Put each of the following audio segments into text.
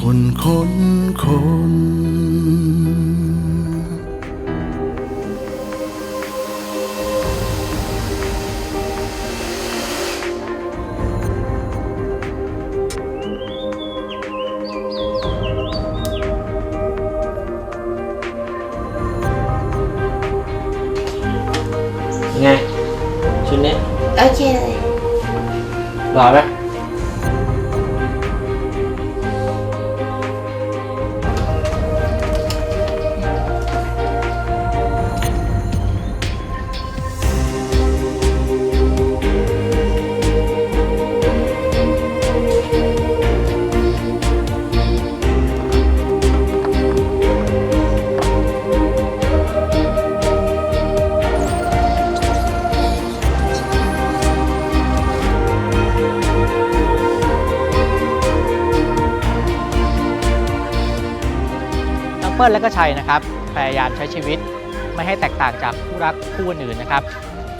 คนคนคนไงชุดนี้โอเคเลยหล่อไหม ปิ้ลและก็ชัยนะครับพยายามใช้ชีวิตไม่ให้แตกต่างจากคู่รักคู่อื่นนะครับ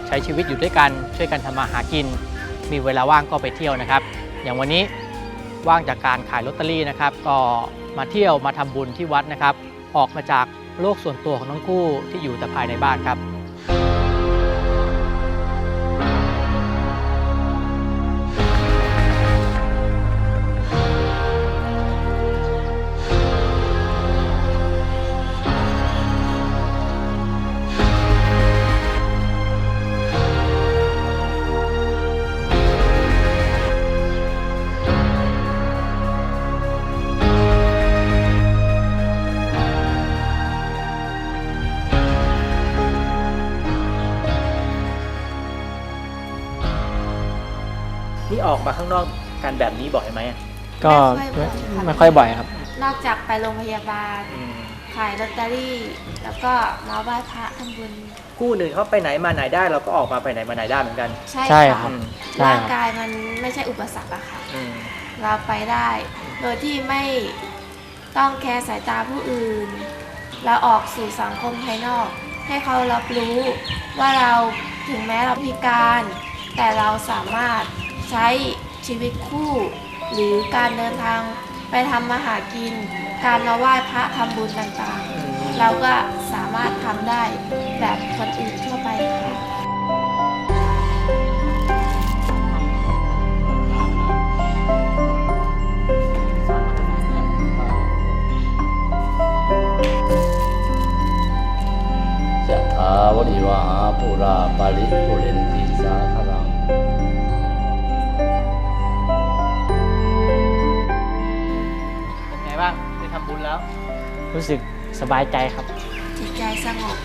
ใช้ชีวิตอยู่ด้วยกันช่วยกันทำมาหากิน มีเวลาว่างก็ไปเที่ยวนะครับ อย่างวันนี้ว่างจากการขายลอตเตอรี่นะครับ ก็มาเที่ยวมาทำบุญที่วัดนะครับ ออกมาจากโลกส่วนตัวของทั้งคู่ที่อยู่แต่ภายในบ้านครับ ออกมาข้างนอกกันแบบนี้บ่อยไหมก็ไม่ค่อยบ่อยค่ะไม่ค่อยบ่อยครับ นอกจากไปโรงพยาบาลขายลอตเตอรี่ แล้วก็มาไหว้พระทำบุญ คู่อื่นเขาไปไหนมาไหนได้เราก็ออกมาไปไหนมาไหนได้เหมือนกันใช่ใช่ครัค่ะบ ใช่ร่างครับ กายมันไม่ใช่อุปสรรคอะค่ะ อืมเราไปได้ โดยที่ไม่ต้องแคร์สายตาผู้อื่น เราออกสู่สังคมภายนอก ให้เขารับรู้ว่าเราถึงแม้เราพิการ แต่เราสามารถ ใช้ชีวิตคู่ หรือการเดินทางไปทำมาหากิน การมาไหว้พระทำบุญต่างๆ เราก็สามารถทำได้แบบคนอื่นทั่วไปค่ะยะถาวริวหาปุราปาริปุเรนติสาครั บุญแล้ว รู้สึกสบายใจครับ จิตใจสงบ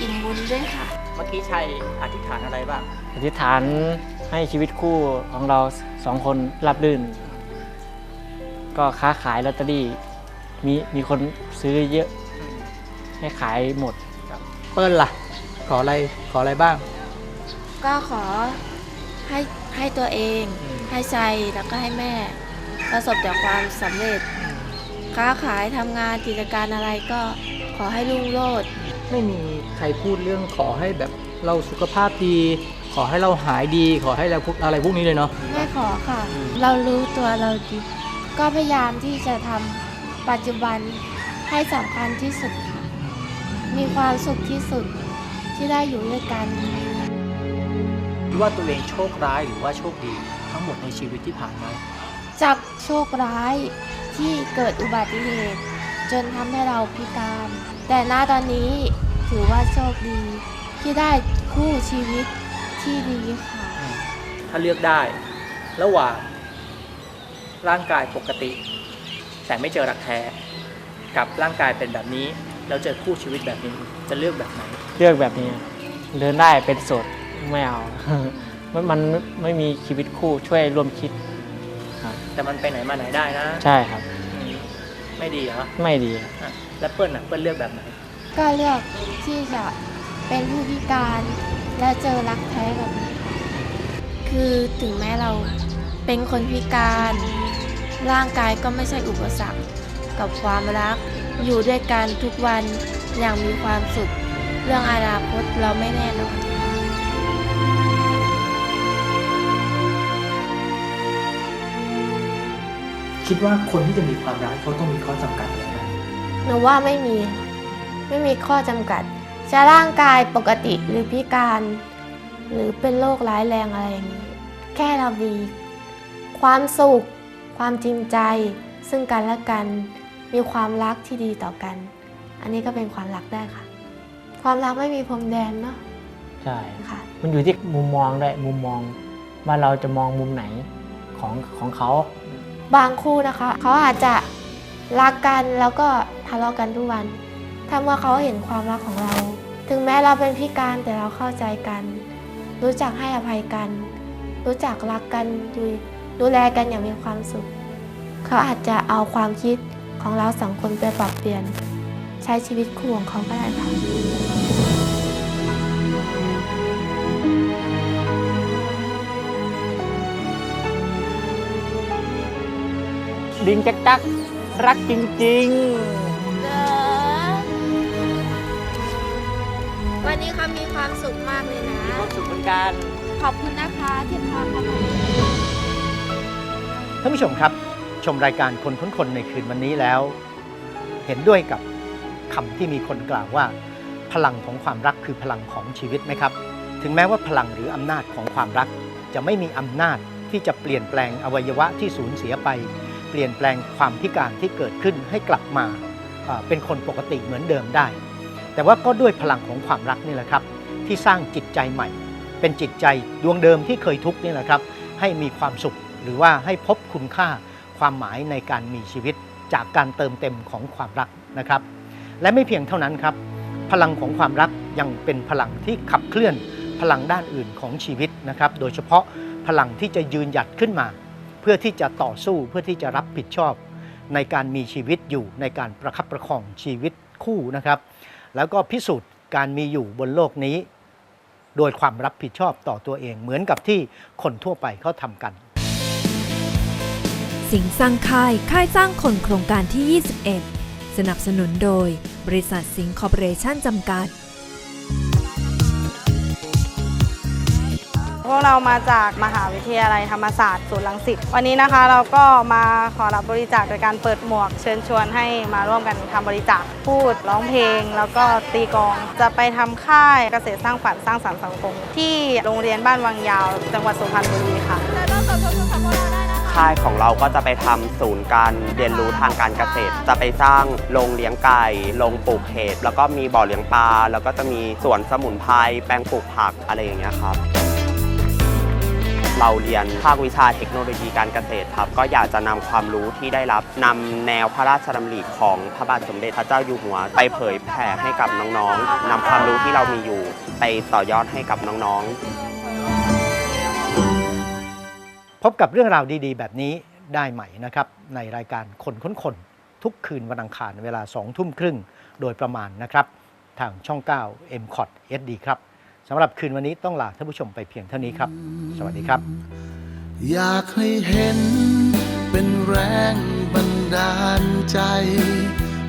อิ่มบุญด้วยค่ะ เมื่อกี้ชัยอธิษฐานอะไรบ้าง อธิษฐานให้ชีวิตคู่ของเราสองคนรับรื่น ก็ค้าขายลอตเตอรี่ มีมีคนซื้อเยอะให้ขายหมด เปิ้ลล่ะ ขออะไรขออะไรบ้าง ก็ขอให้ให้ตัวเองอืมให้ใจแล้วก็ให้แม่ ประสบแต่ความสำเร็จ ค้าขายทำงานกิจการอะไรก็ขอให้รุ่งโรจน์ไม่มีใครพูดเรื่องขอให้แบบเราสุขภาพดี ขอให้เราหายดี ขอให้เราพวกอะไรพวกนี้เลยเนาะไม่ขอค่ะ เรารู้ตัวเราดีก็พยายามที่จะทำปัจจุบันให้สำคัญที่สุดค่ะมีความสุขที่สุดที่ได้อยู่ด้วยกัน ว่าตัวเองโชคร้ายหรือว่าโชคดี ทั้งหมดในชีวิตที่ผ่านมาจากโชคร้าย ที่เกิดอุบัติเหตุ จนทำให้เราพิการ แต่ณตอนนี้ถือว่าโชคดี ที่ได้คู่ชีวิตที่ดีค่ะ ถ้าเลือกได้ ระหว่างร่างกายปกติ แต่ไม่เจอรักแท้ กับร่างกายเป็นแบบนี้ แล้วเจอคู่ชีวิตแบบนี้จะเลือกแบบไหน เลือกแบบนี้ เดินได้เป็นโสดไม่เอา มันมันไม่มีชีวิตคู่ช่วยร่วมคิด แต่มันไปไหนมาไหนได้นะใช่ครับอืมไม่ดีเหรอไม่ดีอะแล้วเปิ้ลอะเปิ้ลเลือกแบบไหนก็เลือกที่จะเป็นผู้พิการและเจอรักแท้แบบนี้ค่ะคือถึงแม้เราเป็นคนพิการ ร่างกายก็ไม่ใช่อุปสรรคกับความรัก อยู่ด้วยกันทุกวันอย่างมีความสุข เรื่องอนาคตเราไม่แน่นอน คิดว่าคนที่จะมีความรักเขาต้องมีข้อจำกัดอะไรไหมหนูว่าไม่มีค่ะไม่มีข้อจำกัด จะร่างกายปกติหรือพิการ หรือเป็นโรคร้ายแรงอะไรอย่างนี้ แค่เรามีความสุข ความจริงใจ ซึ่งกันและกัน มีความรักที่ดีต่อกัน อันนี้ก็เป็นความรักได้ค่ะ ความรักไม่มีพรมแดนเนาะใช่ ค่ะ มันอยู่ที่มุมมองด้วยมุมมองว่าเราจะมองมุมไหนของของเขา บางคู่นะคะเขาอาจจะรักกันแล้วก็ทะเลาะกันทุกวัน ถ้าเมื่อเขาเห็นความรักของเรา ถึงแม้เราเป็นพิการแต่เราเข้าใจกัน รู้จักให้อภัยกัน รู้จักรักกันดูดูแลกันอย่างมีความสุข เขาอาจจะเอาความคิดของเราสองคนไปปรับเปลี่ยน ใช้ชีวิตคู่ของเขาก็ได้ค่ะ ดิงจักจักรักจริงวันนี้เขามีความสุขมากเลยนะ ๆ มีความสุขเหมือนกัน ขอบคุณนะคะที่พาเขามา ท่านผู้ชมครับ ชมรายการคนค้นคนในคืนวันนี้แล้ว เห็นด้วยกับคำที่มีคนกล่าวว่า พลังของความรักคือพลังของชีวิตไหมครับ ถึงแม้ว่าพลังหรืออำนาจของความรัก จะไม่มีอำนาจที่จะเปลี่ยนแปลงอวัยวะที่สูญเสียไป เปลี่ยนแปลงความพิการที่เกิดขึ้นให้กลับมาอ่าเป็นคนปกติเหมือนเดิมได้ แต่ว่าก็ด้วยพลังของความรักนี่แหละครับ ที่สร้างจิตใจใหม่ เป็นจิตใจดวงเดิมที่เคยทุกข์นี่แหละครับ ให้มีความสุขหรือว่าให้พบคุณค่าความหมายในการมีชีวิตจากการเติมเต็มของความรักนะครับ และไม่เพียงเท่านั้นครับ พลังของความรักยังเป็นพลังที่ขับเคลื่อนพลังด้านอื่นของชีวิตนะครับ โดยเฉพาะพลังที่จะยืนหยัดขึ้นมา เพื่อที่จะต่อสู้เพื่อที่จะรับผิดชอบ ในการมีชีวิตอยู่ในการประคับประคองชีวิตคู่นะครับ แล้วก็พิสูจน์การมีอยู่บนโลกนี้ โดยความรับผิดชอบต่อตัวเอง เหมือนกับที่คนทั่วไปเขาทำกัน สิงสร้างค่ายค่ายสร้างคนโครงการที่ 21 สนับสนุนโดย บริษัทสิงห์คอร์ปอเรชั่นจำกัด วกเรามาจากมหาวิทยาลัยธรรมศาสตร์ศูนย์รังสิตวันนี้นะคะเราก็มาขอรับบริจาคโดยการเปิดหมวก เชิญชวนให้มาร่วมกันทำบริจาคพูดร้องเพลง แล้วก็ตีกลองจะไปทำค่ายเกษตรสร้างฝันสร้างสรรค์สังคม ที่โรงเรียนบ้านวังยาว จังหวัดสุพรรณบุรีค่ะค่ายของเราก็จะไปทำศูนย์การเรียนรู้ทางการเกษตร จะไปสร้างโรงเลี้ยงไก่โรงปลูกเห็ดแล้วก็มีบ่อเลี้ยงปลา แล้วก็จะมีสวนสมุนไพรแปลงปลูกผักอะไรอย่างเงี้ยครับ เราเรียนภาควิชาเทคโนโลยีการเกษตรครับ ก็อยากจะนำความรู้ที่ได้รับนำแนวพระราชดำริของพระบาทสมเด็จพระเจ้าอยู่หัว ไปเผยแผ่ให้กับน้องๆนำความรู้ที่เรามีอยู่ ไปต่อยอดให้กับน้องๆ พบกับเรื่องราวดีๆ แบบนี้ได้ใหม่นะครับ ในรายการคนค้นคนทุกคืนวันอังคารเวลา2ทุ่มครึ่งโดยประมาณนะครับ ทางช่อง 9 m c o t SD ครับ สำหรับคืนวันนี้ต้องลาท่านผู้ชมไปเพียงเท่านี้ครับ สวัสดีครับ อยากให้เห็นเป็นแรงบันดาลใจ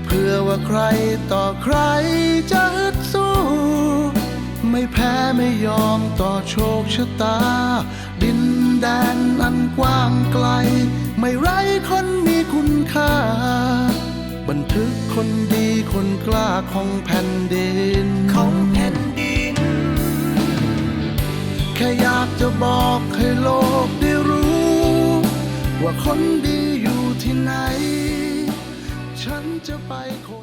เพื่อว่าใครต่อใครจะฮึดสู้ ไม่แพ้ไม่ยอมต่อโชคชะตา ดินแดนอันกว้างไกล ไม่ไร้คนมีคุณค่า บันทึกคนดีคนกล้าของแผ่นดิน จะบอกให้โลกได้รู้ ว่าคนดีอยู่ที่ไหน ฉันจะไปคน